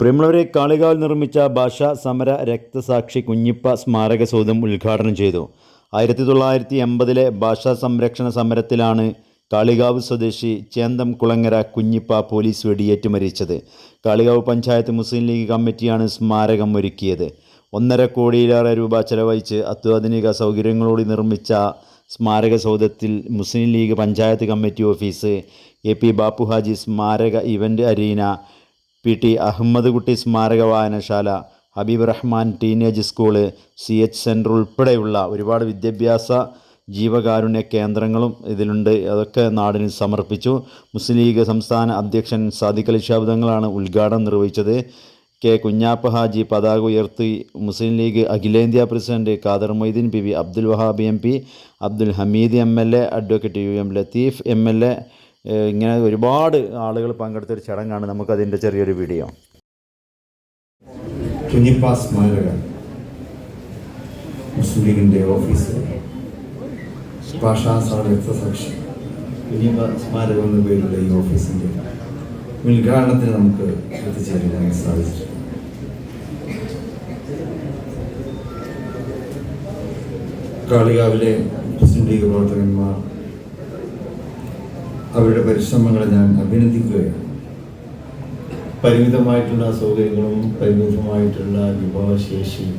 പ്രിയമുള്ളവരെ കാളികാവിൽ നിർമ്മിച്ച ഭാഷാ സമര രക്തസാക്ഷി കുഞ്ഞിപ്പ സ്മാരക സൗധം ഉദ്ഘാടനം ചെയ്തു. ആയിരത്തി തൊള്ളായിരത്തി എൺപതിലെ ഭാഷാ സംരക്ഷണ സമരത്തിലാണ് കാളികാവ് സ്വദേശി ചേന്തം കുളങ്ങര കുഞ്ഞിപ്പ പോലീസ് വെടിയേറ്റ് മരിച്ചത്. കാളികാവ് പഞ്ചായത്ത് മുസ്ലിം ലീഗ് കമ്മിറ്റിയാണ് സ്മാരകം ഒരുക്കിയത്. ഒന്നര കോടിയിലേറെ രൂപ ചെലവഴിച്ച് അത്യാധുനിക സൗകര്യങ്ങളോട് നിർമ്മിച്ച സ്മാരക സൗധത്തിൽ Muslim League panchayat committee office A P Bappuhaji സ്മാരക event arena P T Ahammad Kutty സ്മാരക വായനശാല Habeeb Rahman teenage school C H centre ഉൾപ്പെടെയുള്ള ഒരുപാട് വിദ്യാഭ്യാസ ജീവകാരുണ്യ കേന്ദ്രങ്ങളും ഇതിലുണ്ട്. അതൊക്കെ നാടിന് സമർപ്പിച്ചു. മുസ്ലിം ലീഗ് സംസ്ഥാന അധ്യക്ഷൻ സാദിഖ് അലി ശബ്ദങ്ങളാണ് ഉദ്ഘാടനം നിർവഹിച്ചത്. കെ കുഞ്ഞാപ്പ ഹാജി പതാക ഉയർത്തി മുസ്ലിം ലീഗ് അഖിലേന്ത്യാ president Khader Moideen P V Abdul Wahab M P Abdul Hameed M L A advocate U M Latheef M L A ഇങ്ങനെ ഒരുപാട് ആളുകൾ പങ്കെടുത്തൊരു ചടങ്ങാണ് നമുക്കതിന്റെ ചെറിയൊരു വീഡിയോ. ഓഫീസ്. ഭാഷാ സാക്ഷി കുഞ്ഞിപ്പ സ്മാരകം എന്ന ഈ ഓഫീസിന്റെ ഉദ്ഘാടനത്തിന് നമുക്ക് എത്തിച്ചേരാൻ സാധിച്ചു കാളികാവിലെ മുസ്ലിം ലീഗ് പ്രവർത്തകന്മാർ അവരുടെ പരിശ്രമങ്ങളെ ഞാൻ അഭിനന്ദിക്കുകയാണ്. പരിമിതമായിട്ടുള്ള സൗകര്യങ്ങളും പരിമിതമായിട്ടുള്ള വിഭവശേഷിയും.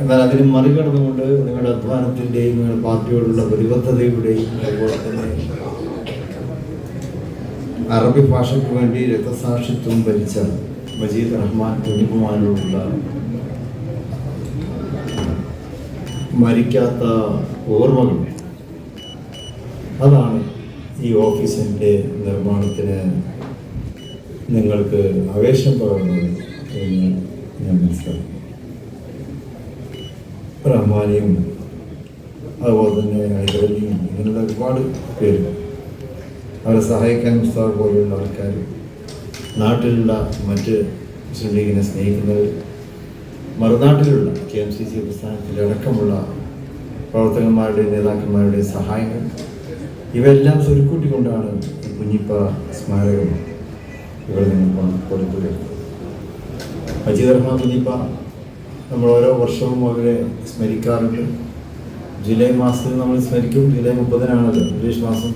എന്നാൽ അതിന് മറികടന്നുകൊണ്ട് നിങ്ങളുടെ അധ്വാനത്തിന്റെയും നിങ്ങളുടെ പാർട്ടിയോടുള്ള പ്രതിബദ്ധതയുടെയും അതുപോലെ തന്നെ അറബി ഭാഷയ്ക്ക് വേണ്ടി രക്തസാക്ഷിത്വം ഭരിച്ച മജീദ് റഹ്മാൻ തുണിക്കുമാരോടുള്ള മരിക്കാത്ത ഓർമ്മകൾ അതാണ് ഈ ഓഫീസിന്റെ നിർമ്മാണത്തിന് നിങ്ങൾക്ക് ആവേശം പകർന്നത് എന്ന് ഞാൻ മനസ്സിലാക്കുന്നു. റഹ്മാനിയും അതുപോലെ തന്നെ ഹൈദരലിയും ഇങ്ങനെയുള്ള ഒരുപാട് പേര് അവരെ സഹായിക്കാൻ ഉസ്താദ് പോലെയുള്ള ആൾക്കാർ നാട്ടിലുള്ള മറ്റ് മുസ്ലിം ലീഗിനെ സ്നേഹിക്കുന്നവർ മറുനാട്ടിലുള്ള കെ എം സി സി പ്രസ്ഥാനത്തിലടക്കമുള്ള പ്രവർത്തകന്മാരുടെ നേതാക്കന്മാരുടെ സഹായങ്ങൾ ഇവയെല്ലാം സ്വരുക്കൂട്ടിക്കൊണ്ടാണ് ഈ കുഞ്ഞിപ്പ സ്മാരകം ഇവിടെ നിന്ന് കൊടുക്കുക മജീദ് റഹ്മാൻ കുഞ്ഞിപ്പ നമ്മൾ ഓരോ വർഷവും അവരെ സ്മരിക്കാറുണ്ട്. ജൂലൈ മാസത്തിൽ നമ്മൾ സ്മരിക്കും ജൂലൈ മുപ്പതിനാണല്ലോ ഇംഗ്ലീഷ് മാസം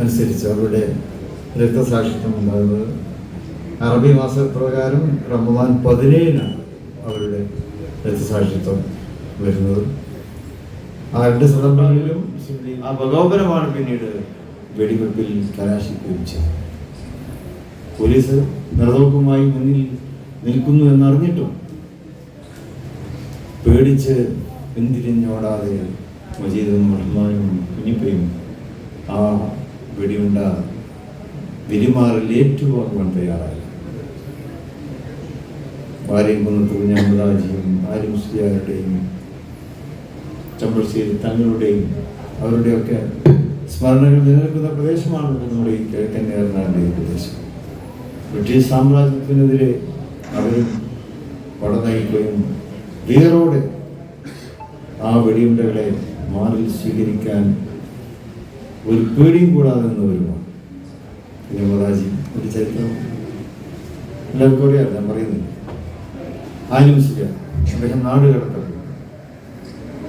അനുസരിച്ച് അവരുടെ രക്തസാക്ഷിത്വം ഉണ്ടാകുന്നത്. അറബി മാസപ്രകാരം റമദാൻ പതിനേഴിനാണ് അവരുടെ രക്തസാക്ഷിത്വം വരുന്നത്. ആ രണ്ട് സന്ദർഭങ്ങളിലും ആ പ്രകോപനമാണ് പിന്നീട് വെടിവെപ്പിൽ കലാശിക്കുകയും ചെയ്തത്. പോലീസ് നിറതോക്കുമായി മുന്നിൽ നിൽക്കുന്നു എന്നറിഞ്ഞിട്ടും പേടിച്ച് പിന്തിരിഞ്ഞോടാതെ മജീദും റഹ്മാനും കുഞ്ഞിപ്പയും ആ വെടിയുണ്ട വിരിമാറിൽ ഏറ്റുവാങ്ങുവാൻ തയ്യാറായി ഭാര്യയും തുടങ്ങിയ കുഞ്ഞാമദാജിയും ആരും മുസ്ലിയാരുടെയും ചമ്പശ്ശേരി തങ്ങളുടെയും അവരുടെയൊക്കെ സ്മരണകൾ നിലനിൽക്കുന്ന പ്രദേശമാണ് നമ്മുടെ ഈ കിഴക്കൻ ഏറനാടിന്റെ ഈ പ്രദേശം. ബ്രിട്ടീഷ് സാമ്രാജ്യത്തിനെതിരെ അവരും പടനയിക്കുകയും വീറോടെ ആ വെടിയുണ്ടകളെ മാറിൽ സ്വീകരിക്കാൻ ഒരു പേടിയും കൂടാതെ നിന്നവരുമാണ്. യമരാജി ഒരു ചരിത്രം. എല്ലാവർക്കും അറിയാം ഞാൻ പറയുന്നില്ല. ആലോചിക്കുക അദ്ദേഹം നാട് കടത്തപ്പെട്ടു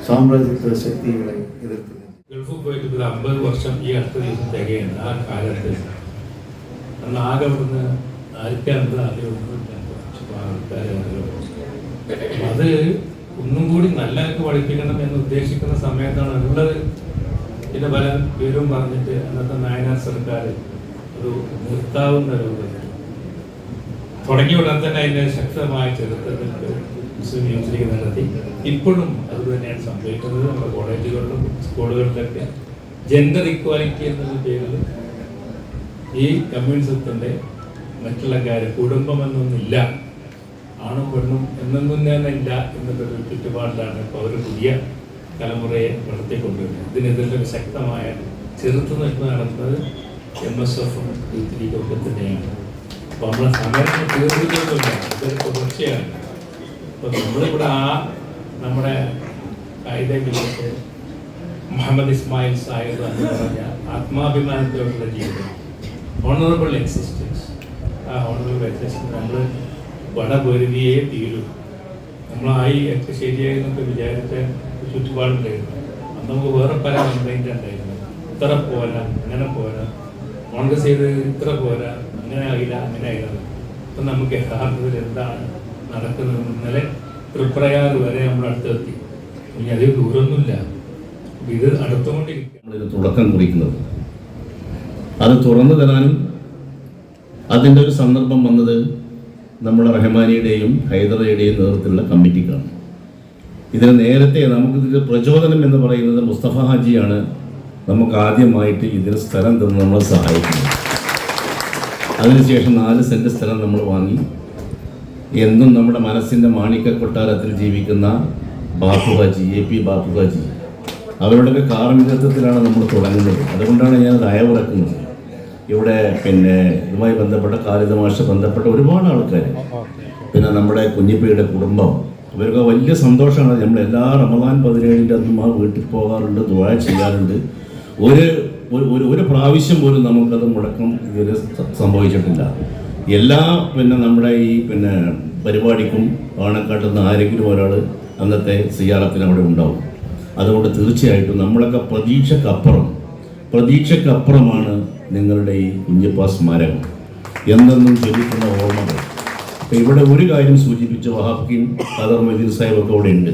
സാമ്രാജ്യത്വ ശക്തികളെ എതിർത്ത് ഗൾഫിൽ പോയിട്ട് അമ്പത് വർഷം ഈ അടുത്ത ദിവസം തികയാണ് ആ കാലത്ത് കാരണം ആകെ ആർക്കാണ്ട് ആദ്യം ആൾക്കാരെ അത് ഒന്നും കൂടി നല്ലതൊക്കെ പഠിപ്പിക്കണം എന്ന് ഉദ്ദേശിക്കുന്ന സമയത്താണ് ഉള്ളത്. പിന്നെ പല പേരും പറഞ്ഞിട്ട് അന്നത്തെ നായനാർ സർക്കാർ ഒരു നിർത്താവുന്ന രൂപത്തിൽ തുടങ്ങിയ ഉടൻ തന്നെ അതിന്റെ ശക്തമായ ചെറുത്തത്തിൽ മുസ്ലിം യൂണിവേഴ്സിറ്റിക്ക് നടത്തി ഇപ്പോഴും അത് തന്നെയാണ് സംഭവിക്കുന്നത്. നമ്മുടെ കോളേജുകളിലും സ്കൂളുകളിലൊക്കെ ജെൻഡർ ഇക്വാലിറ്റി എന്നുള്ള പേരിൽ ഈ കമ്മ്യൂണിസത്തിന്റെ മറ്റുള്ള കാര്യം കുടുംബം എന്നൊന്നില്ല ആണും പെണ്ണും എന്നൊന്നും തന്നെ ഇല്ല എന്നുള്ളൊരു ചുറ്റുപാടിലാണ് ഇപ്പോൾ അവർ പുതിയ തലമുറയെ വളർത്തിക്കൊണ്ടുവരുന്നത് ഇതിനെതിരെ ശക്തമായ ചെറുത്തുനിൽപ്പ് നടത്തുന്നത് എം എസ് എഫും യൂത്ത് ലീഗും ഒക്കെ തന്നെയാണ്. അപ്പോൾ നമ്മളെ സമയത്ത് തീർന്നിട്ടൊന്നുമില്ല ഇതൊരു തുടർച്ചയാണ്. അപ്പോൾ നമ്മളിവിടെ ആ നമ്മുടെ കായികങ്ങളിലേക്ക് മുഹമ്മദ് ഇസ്മായിൽ സാഹിബ് എന്ന് പറഞ്ഞ ആത്മാഭിമാനത്തോടുള്ള ജീവിതം. ഓണറബിൾ എക്സിസ്റ്റൻസ് ആ ഓണറബിൾ എക്സിസ്റ്റൻസ് നമ്മൾ വട പൊരുതിയേ തീരൂ. നമ്മളായി ഒക്കെ ശരിയായി എന്നൊക്കെ വിചാരിച്ച ചുറ്റുപാടുണ്ടായിരുന്നു അന്ന് നമുക്ക് വേറെ പല കംപ്ലൈന്റ് ഉണ്ടായിരുന്നു. ഇത്ര പോരാ അങ്ങനെ പോരാ. കോൺഗ്രസ് ചെയ്ത് ഇത്ര പോരാ അങ്ങനെ ആയില്ല അങ്ങനെ ആയില്ല. അപ്പം നമുക്ക് യഥാർത്ഥത്തിൽ എന്താണ് നടക്കുന്നത് ഇന്നലെ തൃപ്രയാർ വരെ നമ്മൾ അടുത്തെത്തി. ഇനി അതിൽ ദൂരമൊന്നുമില്ല ഇത് അടുത്തുകൊണ്ടിരിക്കും നമ്മളിത് തുടക്കം കുറിക്കുന്നത്. അത് തുറന്നു തരാനും അതിന്റെ ഒരു സന്ദർഭം വന്നത് നമ്മുടെ റഹ്മാനിയുടെയും ഹൈദറയുടെയും നേതൃത്വത്തിലുള്ള കമ്മിറ്റിക്കാണ്. ഇതിന് നേരത്തെ നമുക്കിതിന്റെ പ്രചോദനം എന്ന് പറയുന്നത് മുസ്തഫ ഹാജിയാണ്. നമുക്ക് ആദ്യമായിട്ട് ഇതിന് സ്ഥലം തന്ന് നമ്മളെ സഹായിക്കുന്നത്. അതിനുശേഷം നാല് സെന്റ് സ്ഥലം നമ്മൾ വാങ്ങി. എന്നും നമ്മുടെ മനസ്സിന്റെ മാണിക്ക കൊട്ടാരത്തിൽ ജീവിക്കുന്ന ബാപ്പുഹാജി എ പി ബാപ്പുഹാജി. അവരുടെയൊക്കെ കാർമ്മികത്വത്തിലാണ് നമ്മൾ തുടങ്ങുന്നത്. അതുകൊണ്ടാണ് ഞാൻ അയവിറക്കുന്നത്. ഇവിടെ പിന്നെ ഇതുമായി ബന്ധപ്പെട്ട കാലിതമാഷ ബന്ധപ്പെട്ട ഒരുപാട് ആൾക്കാർ പിന്നെ നമ്മുടെ കുഞ്ഞിപ്പയുടെ കുടുംബം. ഇവരൊക്കെ വലിയ സന്തോഷമാണ്. നമ്മൾ എല്ലാ റമദാൻ പതിനേഴിന്റെ അന്നും ആ വീട്ടിൽ പോകാറുണ്ട് ദുആ ചെയ്യാറുണ്ട്. ഒരു ഒരു- പ്രാവശ്യം പോലും നമുക്കത് മുടക്കം ഇതുവരെ സംഭവിച്ചിട്ടില്ല. എല്ലാ പിന്നെ നമ്മുടെ ഈ പിന്നെ പരിപാടിക്കും പാണക്കാട്ടിൽ നിന്ന് ആരെങ്കിലും ഒരാൾ അന്നത്തെ സിയാറത്തിന് അവിടെ ഉണ്ടാവും. അതുകൊണ്ട് തീർച്ചയായിട്ടും നമ്മളൊക്കെ പ്രതീക്ഷക്കപ്പുറം പ്രതീക്ഷക്കപ്പുറമാണ് നിങ്ങളുടെ ഈ കുഞ്ഞപ്പ സ്മാരകം എന്തെന്നും ജനിക്കുന്ന ഓർമ്മകൾ. ഇപ്പം ഇവിടെ ഒരു കാര്യം സൂചിപ്പിച്ച വഹാബിൻ ഖദർ മജീദ് സാഹിബൊക്കെ അവിടെ ഉണ്ട്.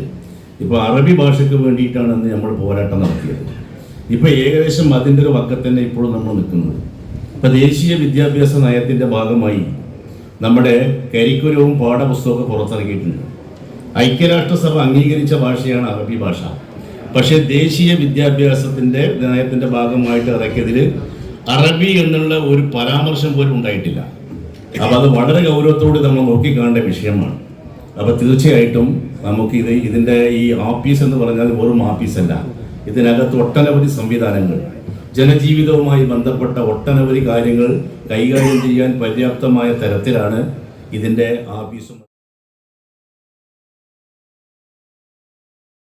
ഇപ്പോൾ അറബി ഭാഷയ്ക്ക് വേണ്ടിയിട്ടാണ് നമ്മൾ പോരാട്ടം നടത്തിയത്. ഇപ്പോൾ ഏകദേശം അതിന്റെ ഒരു വക്കത്തന്നെ ഇപ്പോഴും നമ്മൾ നിൽക്കുന്നത്. ഇപ്പോൾ ദേശീയ വിദ്യാഭ്യാസ നയത്തിന്റെ ഭാഗമായി നമ്മുടെ കരിക്കുലവും പാഠപുസ്തകമൊക്കെ പുറത്തിറക്കിയിട്ടുണ്ട്. ഐക്യരാഷ്ട്രസഭ അംഗീകരിച്ച ഭാഷയാണ് അറബി ഭാഷ. പക്ഷേ ദേശീയ വിദ്യാഭ്യാസത്തിന്റെ നയത്തിന്റെ ഭാഗമായിട്ട് ഇറക്കിയതിൽ അറബി എന്നുള്ള ഒരു പരാമർശം പോലും ഉണ്ടായിട്ടില്ല. അപ്പോൾ അത് വളരെ ഗൗരവത്തോടെ നമ്മൾ നോക്കിക്കാണേണ്ട വിഷയമാണ്. അപ്പോൾ തീർച്ചയായിട്ടും നമുക്ക് ഇത് ഇതിന്റെ ഈ ആപ്പീസ് എന്ന് പറഞ്ഞാൽ വെറും ആപ്പീസല്ല. ഇതിനകത്ത് ഒട്ടനവധി സംവിധാനങ്ങൾ. ജനജീവിതവുമായി ബന്ധപ്പെട്ട ഒട്ടനവധി കാര്യങ്ങൾ കൈകാര്യം ചെയ്യാൻ പര്യാപ്തമായ തരത്തിലാണ് ഇതിന്റെ ആഫീസും